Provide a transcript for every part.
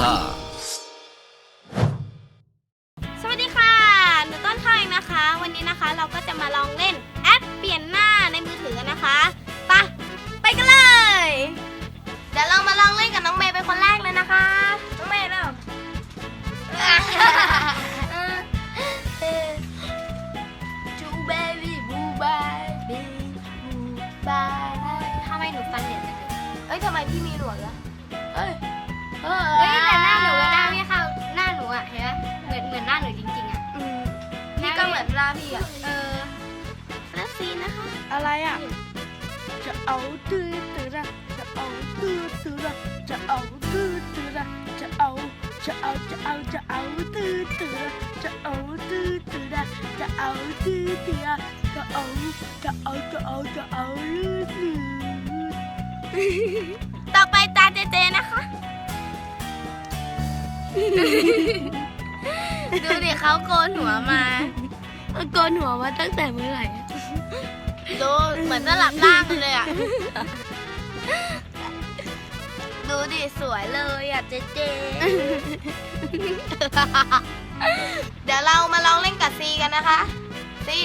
ส งเลยเอ้ยทำไมพี่มีหนวดล่ะเอ้ยเฮ้เฮ้ยแต่หน้าหนูกับหน้าพี่เขาหน้าหนูอะเห็นไหมเหมือนเหมือนหน้าหนูจริงๆอะอืมนี่ก็เหมือนหน้าพี่อะเออแล้วซีนะคะอะไรอะ จะเอาตื้อตื้อละจะเอาตื้อตื้อละจะเอาตื้อตื้อละจะเอา จะเอา จะเอา จะเอาตื้อตื้อละจะเอาตื้อตื้อละจะเอาตื้อตื้อละจะเอา จะเอา จะเอา จะเอาลื้อลื้อ ต่อไปตาเจเจนะคะ ดูดิเขาโกนหัวมาโกนหัวมาตั้งแต่เมื่อไหร่ดูเหมือนสลับร่างกันเลยอะ ดูดิสวยเลยอะเจเจ เดี๋ยวเรามาลองเล่นกับซีกันนะคะ ซี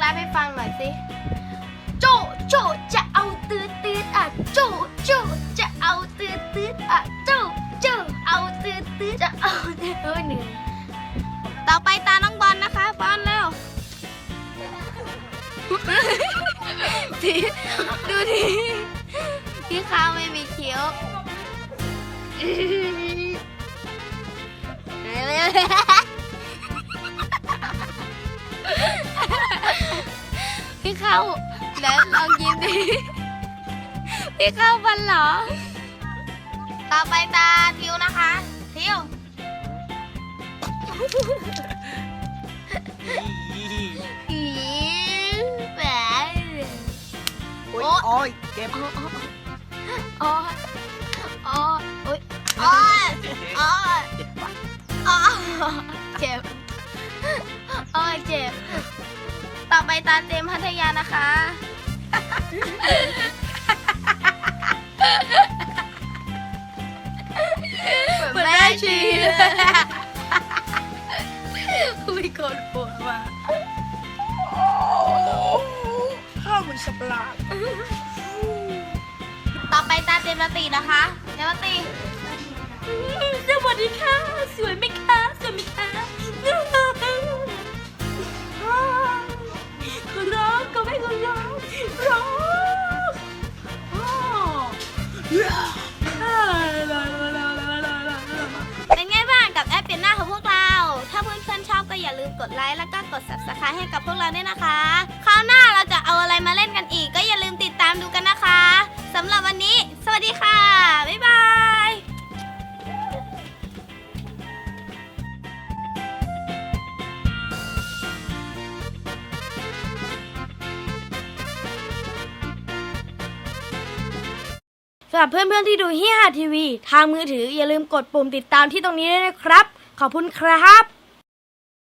ซีลองแรปให้ฟังหน่อยสิโจโจจะเอาตืดตืดอะโจโจจะเอาตืดตืดอะโจโจเอาตืดตืดจะเอาตืดเออเหนื่อยต่อไปตาน้องบอลนะคะบอลเร็วทีดูดิพี่ข้าวไม่มีเคี้ยวเร็ว ๆพี่ข้าวแล้วลองยิ้มดิพี่ข้าวฟันเหรอ ต่อไปตาทิวนะคะ ทิวอีแหมโอ้ยโอ้ยเจ็บอ๋ออ๋อโอ๊ยอ๋ออ๋ออ๋อเจ็บอ๋อเจ็บ ต่อไปตาเจมส์พัทยานะคะ เหมือนแม่ชีมีคนปวดมาข้าวมันสับปะหลาดต่อไปตาเจมส์ลตีนะคะเจมส์ลตีสวัสดีค่ะ สวยไหม กับพวกเราด้วยนะคะ คราวหน้าเราจะเอาอะไรมาเล่นกันอีก ก็อย่าลืมติดตามดูกันนะคะสำหรับวันนี้ สวัสดีค่ะ บ๊ายบายสำหรับเพื่อนๆที่ดูฮิฮาทีวี ทางมือถืออย่าลืมกดปุ่มติดตามที่ตรงนี้ด้วยนะครับ ขอบคุณครับ